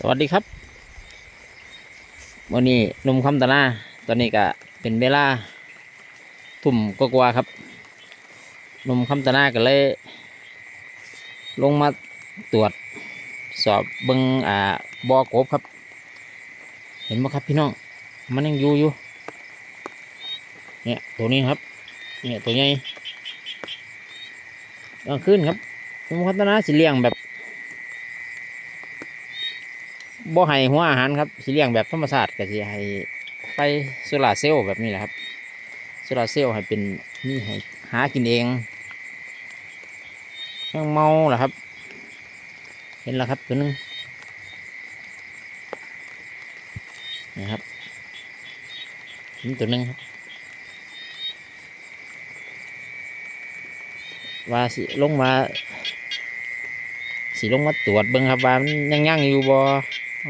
สวัสดีครับวันนี้นุ่มคำตะนาตอนนี้ก็เป็นเวลาทุ่มกว่าครับนุ่มคำตะนาก็เลย ลงมาตรวจสอบเบิงอ่าบอกบครับ เห็นไหมครับพี่น้องมันยังอยู่อยู่เนี่ยตัวนี้ครับเนี่ยตัวใหญ่กลางคืนครับนุ่มคำตะนาสิเลี้ยงแบบ บ่ให้หัวอาหารครับสิเลี้ยงแบบธรรมชาติก็สิให้ไฟโซลาเซลล์แบบนี้แหละครับโซลาเซลล์ให้เป็นนี่ให้หากินเองยังเมาเหรอครับ เห็นแล้วครับตัวนึงนะครับเห็นตัวนึงครับว่าสิลงมาสิลงมาตรวจเบิ่งครับว่ามันยังยังอยู่บ่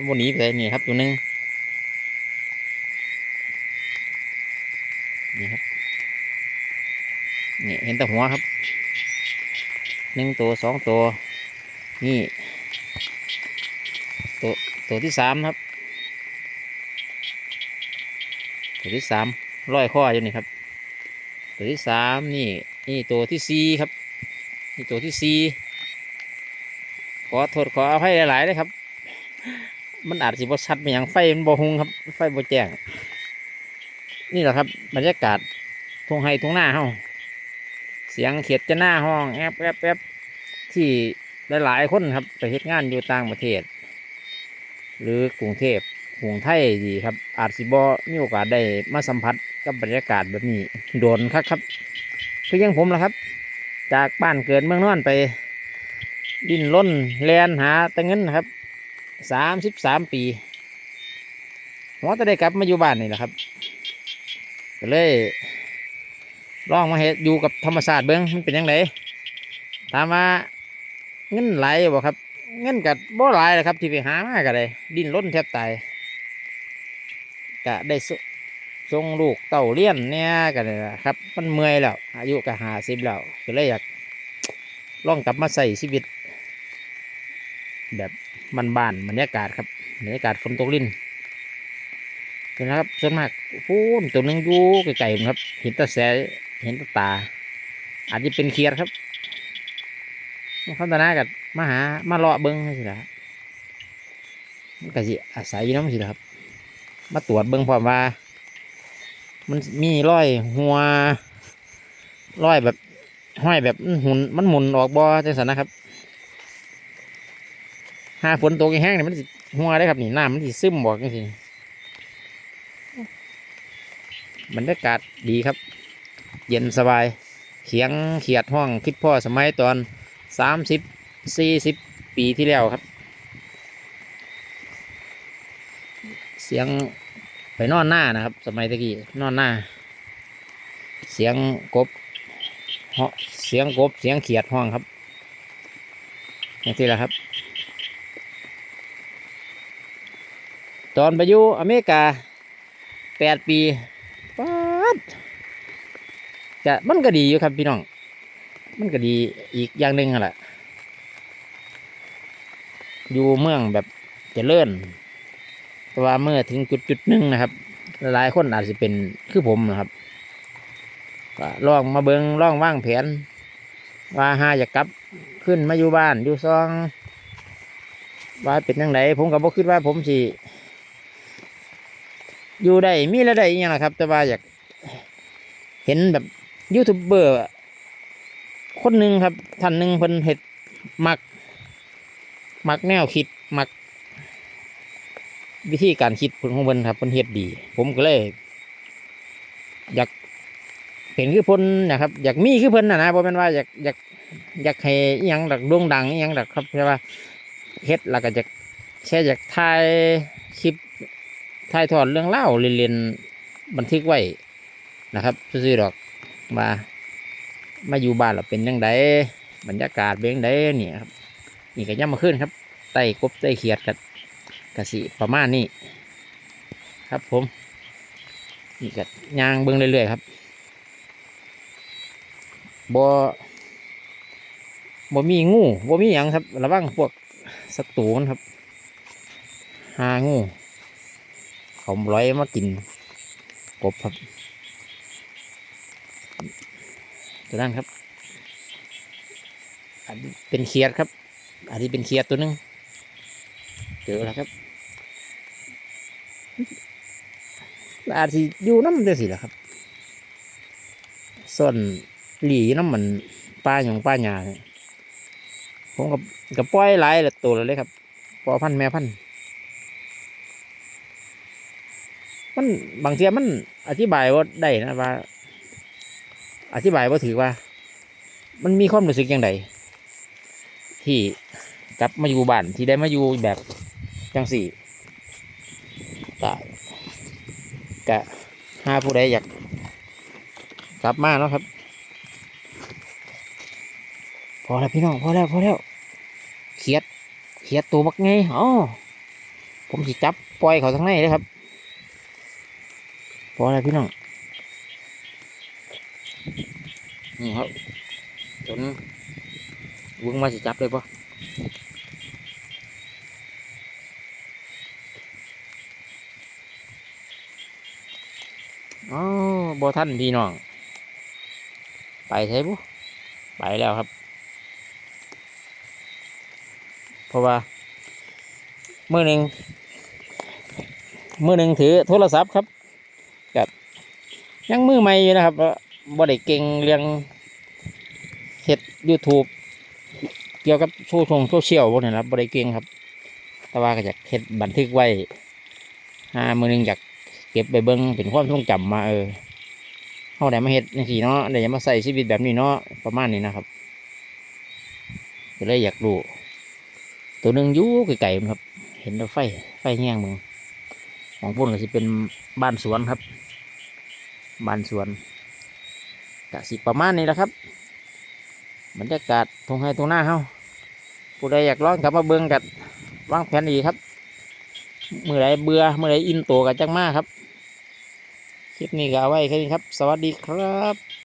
บนนี้ไปนี่ครับตัวหนึงนี่ครับนี่เห็นแต่หัวครับหนึ่งตัวสองตัว นี่ตัวตัวที่สามครับ ตัวที่สามร้อยข้ออยู่นี่ครับ ตัวที่สามนี่นี่ตัวที่สี่ครับ นี่ตัวที่สี่ขอโทษขออภัยหลายๆเลยครับ มันอาจสิบ่ชัดไปอย่างไฟมันบ่หงครับ ไฟบ่แจ้ง นี่แหละครับบรรยากาศทงไห้ทงหน้าเฮาเสียงเขียดจะหน้าห้องแอบแอบแอบที่หลายๆคนครับไปเฮ็ดงานอยู่ต่างประเทศ หรือกรุงเทพกรุงไทยดีครับ อาจสิบ่มีโอกาสได้มาสัมผัสกับบรรยากาศแบบนี้โดนครับครับคือยังผมละครับ จากบ้านเกิดเมืองนอนไป ดิ้นล้นแลนหาแต่เงินครับ สามสิบสามปีผมจะได้กลับมาอยู่บ้านนี่แหละครับก็เลยลองมาเฮ็ดอยู่กับธรรมชาสติเบิ้งมันเป็นยังไงถามว่าเงินไหลบ่ครับ เงินกับบ่ไหลายแหละครับ ที่ไปหามาก็ได้ดิ้นรนแทบตายก็ได้สส่งลูกเต่าเลี้ยนเนี่ยกันเลยครับ มันเมื่อยแล้วอายุก็หาสิบแล้วก็เลยอยากลองกลับมาใส่ชีวิต แบบ มันบานบรรยากาศครับบรรยากาศฝนตกลิ้นเห็นนะครับส่วนมากพูนตัวหนึงอยู่ไกลๆครับ เห็นตาแสเห็นตาตา อาจจะเป็นเคียดครับเขาตาหน้ากับมาหามาเลาะเบิ้งสิละครับมันก็สิอาศัยน้ำสิละครับ มาตรวจเบิ้งพร้อมว่า มันมีรอยหัวรอยแบบห้อยแบบมันหมุนมันหมุนออกบ่จังสันนะครับาฝนตกแห้งเนี่ยมันสิหัวได้ครับนี่น้ำมันสิซึมบอกจังซี่บรรยากาศดีครับ เย็นสบาย เขียงเขียดห้องคิดพ่อสมัยตอนสามสิบสี่สิบปีที่แล้วครับ เสียงไปนอนหน้านะครับ สมัยตะกี้นอนหน้า เสียงกบเหาะเสียงกบเสียงเขียดห้องครับอย่างที่แหละครับ ตอนไปอยู่อเมริกาแปดปีป๊าดจะมันก็ดีอยู่ครับพี่น้อง มันก็ดีอีกอย่างหนึ่งแหละอยู่เมืองแบบจะเจริญแต่ว่าเมื่อถึงจุดจุดหนึ่งนะครับ หลายคนอาจจะเป็นคือผมนะครับก็ลองมาเบิงลองว่างแผน ว่าหาอยากกลับขึ้นมาอยู่บ้านอยู่ซอง ว่าเป็นยังไงผมก็บอกคิดว่าผมสิ อยู่ได้มีรายได้อย่างนะครับ แต่ว่าอยากเห็นแบบยูทูบเบอร์คนหนึ่งครับท่านหนึ่งเพิ่นเห็ดมัก มักแนวคิดมัก วิธีการคิดของเพิ่นครับเพิ่นเฮ็ดดี ผมก็เลย อยากเห็นคือเพิ่นนะครับ อยากมีคือเพิ่นนะนะเพราะเป็นว่าอยากอยากอยากให้อยังดักด่งดังอยังดักครับใช่ว่าเฮ็ดแล้วก็จะแค่อยากถ่ายคลิป ถ่ายทอดเรื่องเล่าเรียนบันทึกไว้นะครับซื่อดอกมามาอยู่บ้านเราเป็นยังไงบรรยากาศเป็นยังไงนี่ครับนี่ก็ย่ำมาขึ้นครับไต่กบไต่เขียดกับกสิประมาณนี้ครับผมนี่ก็ยางเบิ้งเรื่อยๆครับบ่บ่มีงูบ่มีหยังครับ ระวังพวกศัตรูมันครับหางู เขาร้อยมากินกบครับตัวนั้นครับ อันนี้เป็นเขียดครับ อันนี้เป็นเขียดตัวหนึงเจอแล้วครับอาจจะอยู่น้ำเดียวสิละครับ ส่วนหลีน้ำมันป้าหยองป้าหยาเนี่ยผมกับกับปล่อยหลายละตัวเลยครับ พอพันแม่พันธุ์ มันบางทีมันอธิบายว่าได้นะว่า อธิบายว่าถือว่า มันมีความรู้สึกอย่างไรที่กลับมาอยู่บ้านที่ได้มาอยู่แบบจังสี่กะกะห้าผู้ใดอยากกลับมาแล้วครับ พอแล้วพี่น้องพอแล้วพอแล้วเขียดเขียดตัวบักไงอ๋อผมสิจับปล่อยเขาทั้งในเลยครับ พอแล้วพี่น้องนี่ครับจนวงมาสิจับเลยปะอ๋อบอท่านพี่น้อง ไปใช่ปุ๊ไปแล้วครับ เพราะว่าเมื่อหนึ่งเมื่อหนึ่งถือโทรศัพท์ครับ ยังมือใหม่อยู่นะครับบ่ได้เก่งเรื่องเฮ็ด YouTube เกี่ยวกับโซชงโซเชียลพวกนี้นะครับบ่ได้เก่งครับ แต่ว่าก็อยากเฮ็ดบันทึกไว้หามือหนึ่งอยากเก็บไปเบิ้งเป็นความทรงจำมาเออเขาได้มาเฮ็ดจังซี่เนาะได้มาใส่ชีวิตแบบนี้เนาะประมาณนี้นะครับก็เลยอยากรู้ตัวหนึ่งยู่ไกลๆมันครับ เห็นแล้วไฟไฟแง่งมึงของพุ่นก็สิเป็นบ้านสวนครับ บ้านสวนกะสิประมาณนี้แหละครับบรรยากาศทงไฮทงหน้าเฮาผู้ใดอยากร้องกลับมาเบิ้งกัดวางแผนดีครับเมื่อไรเบื่อเมื่อไรอินตัวกับจังมาครับ คลิปนี้ก็เอาไว้แค่นี้ครับ สวัสดีครับ